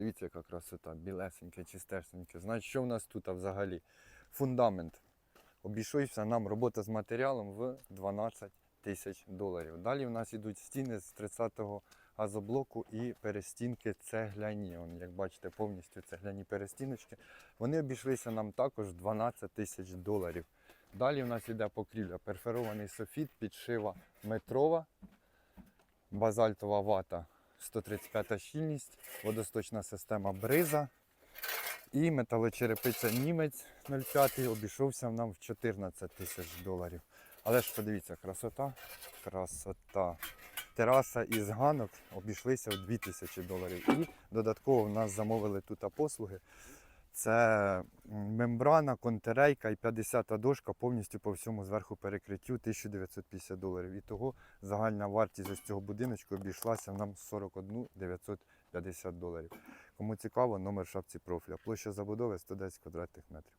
Дивіться, яка красота, білесеньке, чистесеньке. Значить, що в нас тут взагалі? Фундамент. Обійшовся нам робота з матеріалом в 12 тисяч доларів. Далі в нас йдуть стіни з 30-го газоблоку і перестінки цегляні. Он, як бачите, повністю цегляні перестіночки. Вони обійшлися нам також 12 тисяч доларів. Далі в нас йде покрівля, перферований софіт, підшива метрова, базальтова вата 135 щільність, водосточна система бриза і металочерепиця німець 0,5 обійшовся нам в 14 тисяч доларів. Але ж подивіться, красота, красота. Тераса із ганок обійшлися в 2000 доларів. І додатково в нас замовили тут послуги. Це мембрана, контерейка і 50-та дошка повністю по всьому зверху перекриттю 1950 доларів. І того загальна вартість ось цього будиночку обійшлася нам 41 950 доларів. Кому цікаво, номер шапці профіля. Площа забудови 110 квадратних метрів.